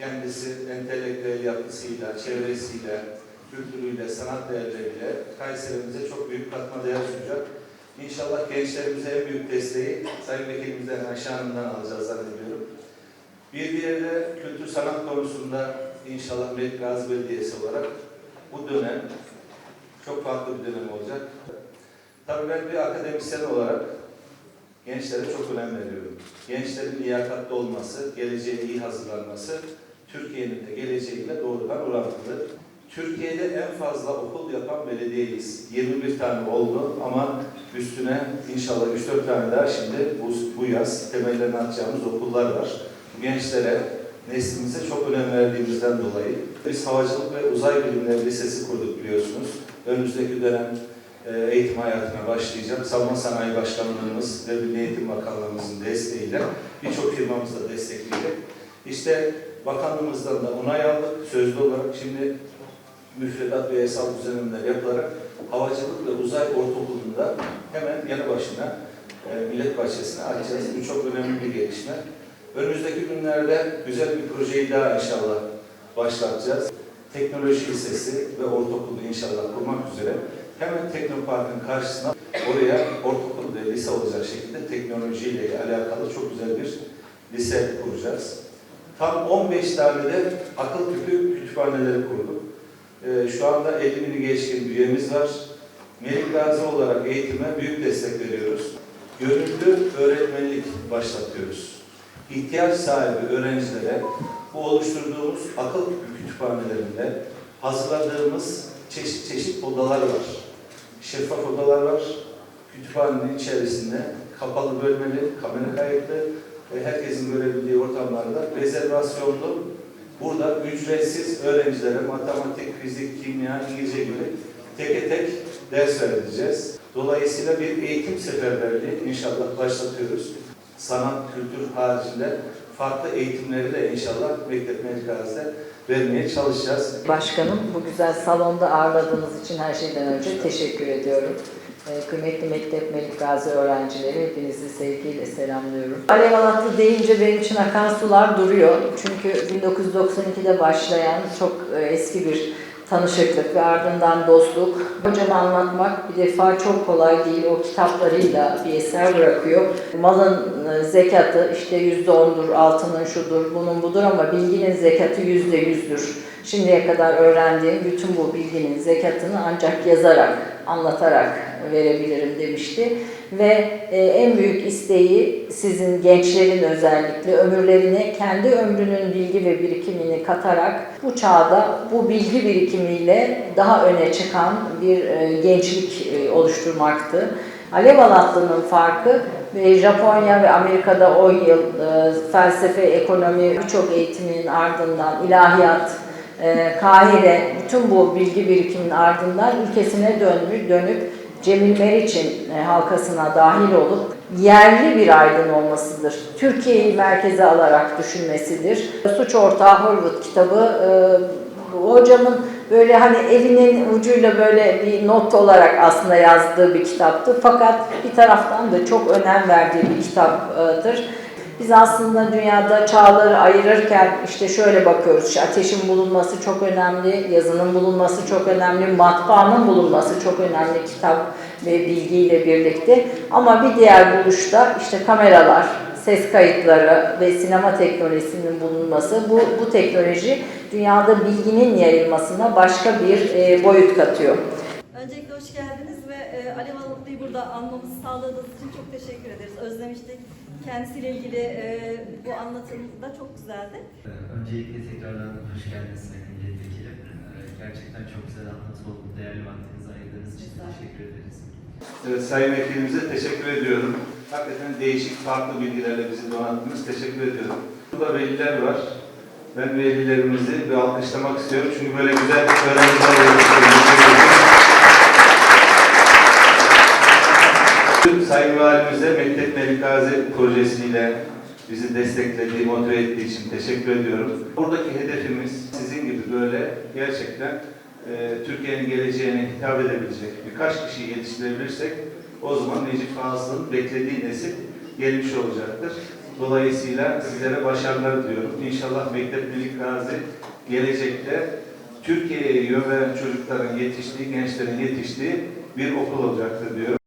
kendisi entelektüel yapısıyla, çevresiyle, kültürüyle, sanat değerleriyle Kayserimize çok büyük katma değer sunacak. İnşallah gençlerimize en büyük desteği Sayın Vekilimizden Ayşe Hanım'dan alacağız zannediyorum. Bir diğeri de kültür sanat konusunda inşallah Gazi Belediyesi olarak bu dönem çok farklı bir dönem olacak. Tabii ben bir akademisyen olarak gençlere çok önem veriyorum. Gençlerin liyakatli olması, geleceğe iyi hazırlanması Türkiye'nin de geleceğiyle doğrudan orantılı. Türkiye'de en fazla okul yapan belediyeyiz. 21 tane oldu ama üstüne inşallah 3-4 tane daha şimdi bu, bu yaz temellerini atacağımız okullar var. Gençlere, neslimize çok önem verdiğimizden dolayı biz Havacılık ve Uzay Bilimleri Lisesi kurduk biliyorsunuz. Önümüzdeki dönem e, eğitim hayatına başlayacak. Savunma Sanayi Başkanlığımız ve Milli Eğitim Bakanlığımızın desteğiyle birçok firmamız da destekleyecek. İşte bakanlığımızdan da onay aldık. Sözlü olarak şimdi müfredat ve hesap düzenlemeler yapılarak Havacılık ve Uzay Ortaokulu'nda hemen yanı başına e, Millet Bahçesi'ne açacağız. Bu çok önemli bir gelişme. Önümüzdeki günlerde güzel bir projeyi daha inşallah başlatacağız. Teknoloji Lisesi ve Ortaokulu inşallah kurmak üzere hemen Teknopark'ın karşısına oraya ortaokul ve lise olacak şekilde teknolojiyle alakalı çok güzel bir lise kuracağız. Tam 15 tane de akıl küpü kütüphaneleri kurduk. Ee, şu anda 50 bini geçkin üyemiz var. Melik Gazi olarak eğitime büyük destek veriyoruz. Gönüllü öğretmenlik başlatıyoruz. İhtiyaç sahibi öğrencilere bu oluşturduğumuz akıl kütüphanelerinde hazırladığımız çeşit çeşit odalar var. Şeffaf odalar var. Kütüphanenin içerisinde kapalı bölmeli, kamera kayıtlı herkesin görebildiği ortamlarda rezervasyonlu burada ücretsiz öğrencilere matematik, fizik, kimya, İngilizce gibi tek tek ders vereceğiz. Dolayısıyla bir eğitim seferberliği inşallah başlatıyoruz. Sanat, kültür haricinde farklı eğitimleri de inşallah Mektep Melikaz'da vermeye çalışacağız. Başkanım bu güzel salonda ağırladığınız için her şeyden önce teşekkür ediyorum. Ee, Kıymetli Mektep Melik Gazi öğrencileri hepinizi sevgiyle selamlıyorum. Alev Alatlı deyince benim için akan sular duruyor. Çünkü 1992'de başlayan çok e, eski bir tanışıklık ve ardından dostluk. Hocam anlatmak bir defa çok kolay değil. O kitaplarıyla bir eser bırakıyor. Malın e, zekatı işte yüzde ondur, altının şudur, bunun budur ama bilginin zekatı yüzde yüzdür. Şimdiye kadar öğrendiğim bütün bu bilginin zekatını ancak yazarak, anlatarak verebilirim demişti. Ve e, en büyük isteği sizin gençlerin özellikle ömürlerine kendi ömrünün bilgi ve birikimini katarak bu çağda bu bilgi birikimiyle daha öne çıkan bir e, gençlik e, oluşturmaktı. Alev Alatlı'nın farkı Japonya ve Amerika'da 10 yıl felsefe, ekonomi, birçok eğitimin ardından ilahiyat, Kahire, bütün bu bilgi birikiminin ardından ülkesine dönmüş, dönüp Cemil Meriç'in e, halkasına dahil olup yerli bir aydın olmasıdır. Türkiye'yi merkeze alarak düşünmesidir. Suç Ortağı Horvath kitabı e, hocamın böyle hani elinin ucuyla böyle bir not olarak aslında yazdığı bir kitaptı. Fakat bir taraftan da çok önem verdiği bir kitaptır. Biz aslında dünyada çağları ayırırken işte şöyle bakıyoruz. İşte ateşin bulunması çok önemli, yazının bulunması çok önemli, matbaanın bulunması çok önemli kitap ve bilgiyle birlikte. Ama bir diğer buluşta işte kameralar, ses kayıtları ve sinema teknolojisinin bulunması bu, bu teknoloji dünyada bilginin yayılmasına başka bir e, boyut katıyor. Öncelikle hoş geldiniz ve e, Alev Alıklı'yı burada anmamızı sağladığınız için çok teşekkür ederiz. Özlemiştik. Kendisiyle ilgili e, bu anlatım da çok güzeldi. Öncelikle tekrardan hoş geldiniz Sayın Milletvekili. Ee, Gerçekten çok güzel anlatı oldu. Değerli vaktinizi ayırdığınız için teşekkür ederiz. Evet, Sayın Vekilimize teşekkür ediyorum. Hakikaten değişik, farklı bilgilerle bizi donattınız. Teşekkür ediyorum. Burada veliler var. Ben velilerimizi bir alkışlamak istiyorum. Çünkü böyle güzel öğrenciler yetiştirdiğiniz Sayın Valimize Mektep Melik Gazi projesiyle bizi desteklediği, motive ettiği için teşekkür ediyorum. Buradaki hedefimiz sizin gibi böyle gerçekten e, Türkiye'nin geleceğine hitap edebilecek birkaç kişiyi yetiştirebilirsek o zaman Necip Fazıl'ın beklediği nesil gelmiş olacaktır. Dolayısıyla sizlere başarılar diliyorum. İnşallah Mektep Melik Gazi gelecekte Türkiye'ye yön veren çocukların yetiştiği, gençlerin yetiştiği bir okul olacaktır diyorum.